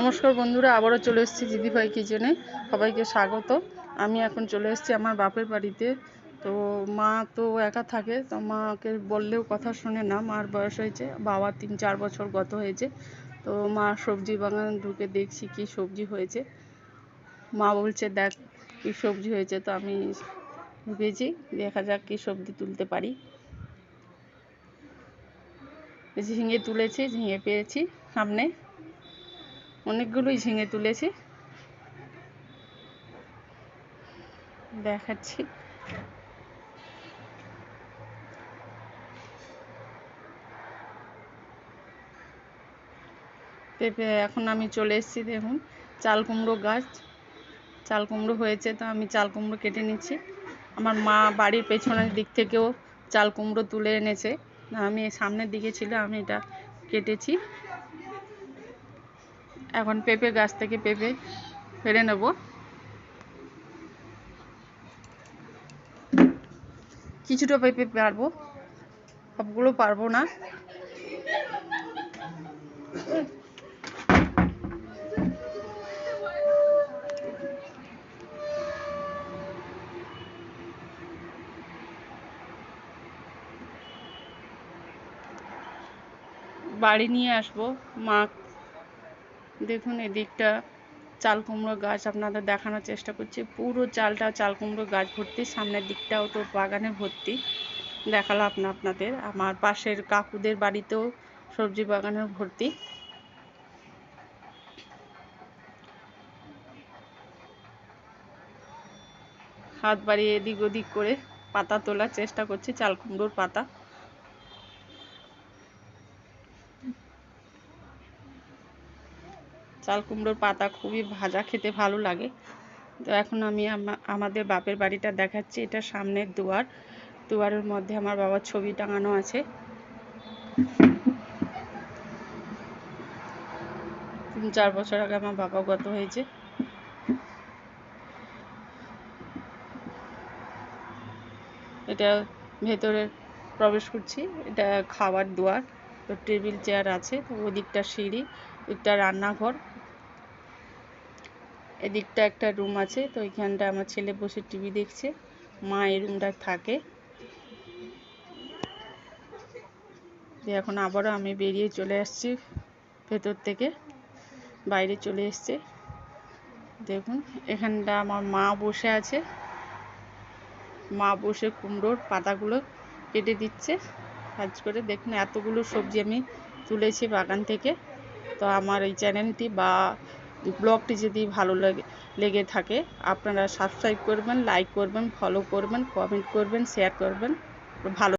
নমস্কার বন্ধুরা, আবারও চলে এসেছি দিদিভাই কিচেনে। সবাইকে স্বাগত। আমি এখন চলে এসেছি আমার বাপের বাড়িতে। তো মা তো একা থাকে, তো মাকে বললেও কথা শুনে না। মার বয়স হয়েছে, বাবা তিন চার বছর গত হয়েছে। তো মা সবজি বাগান ঢুকে দেখছি কি সবজি হয়েছে। মা বলছে, দেখ কি সবজি হয়েছে। তো আমি ঢুকেছি দেখা যাক কি সবজি তুলতে পারি। ঝিঙে তুলেছি, ঝিঙে পেয়েছি সামনে। অনেকগুলোই ঝিঙে তুলেছি। দেখাচ্ছি। পেঁপে, এখন আমি চলে এসেছি দেখুন, চাল কুমড়ো গাছ। চাল কুমড়ো হয়েছে, তো আমি চাল কুমড়ো কেটে নিচ্ছি। আমার মা বাড়ির পেছনের দিক থেকেও চাল কুমড়ো তুলে এনেছে। আমি সামনের দিকে ছিল, আমি এটা কেটেছি। এখন পেঁপে গাছ থেকে পেঁপে ফেলে নেব। কিছুটা পেঁপে পারব, সবগুলো পারব না। বাড়ি নিয়ে আসব, মা দেখুন, এদিকটা চাল কুমড়ো গাছ আপনাদের দেখানোর চেষ্টা করছি। পুরো চালটা চাল কুমড়ো গাছ ভর্তি, সামনের দিকটাও তো বাগানে ভর্তি। দেখাল আপনা, আপনাদের। আমার পাশের কাকুদের বাড়িতেও সবজি বাগানে ভর্তি। হাত বাড়িয়ে এদিক ওদিক করে পাতা তোলার চেষ্টা করছি, চাল কুমড়োর পাতা। চাল কুমড়োর পাতা খুবই ভাজা, খেতে ভালো লাগে। তো এখন আমি আমাদের বাপের বাড়িটা দেখাচ্ছি, এটা সামনের দুয়ার। দুয়ারের মধ্যে আমার বাবার ছবি টাঙানো আছে। তিন, চার বছর আগে আমার বাবা গত হয়েছে। এটা ভেতরে প্রবেশ করছি, এটা খাবার দুয়ার। তো টেবিল, চেয়ার আছে, তো ওদিকটা সিঁড়ি, ওদিকটা রান্নাঘর। এদিকটা একটা রুম আছে, তো এখানটা আমার ছেলে বসে টিভি দেখছে। মা এই রুমটা থাকে। এখন আবারও আমি বেরিয়ে চলে আসছি ভেতর থেকে, বাইরে চলে এসছে। দেখুন, এখানটা আমার মা বসে আছে। মা বসে কুমড়োর পাতাগুলো কেটে দিচ্ছে। কাজ করে দেখুন, এতগুলো সবজি আমি তুলেছি বাগান থেকে। তো আমার এই চ্যানেলটি বা ব্লগটি যদি ভালো লাগে, লেগে থাকে, আপনারা সাবস্ক্রাইব করবেন লাইক করবেন ফলো করবেন কমেন্ট করবেন শেয়ার করবেন। ভালো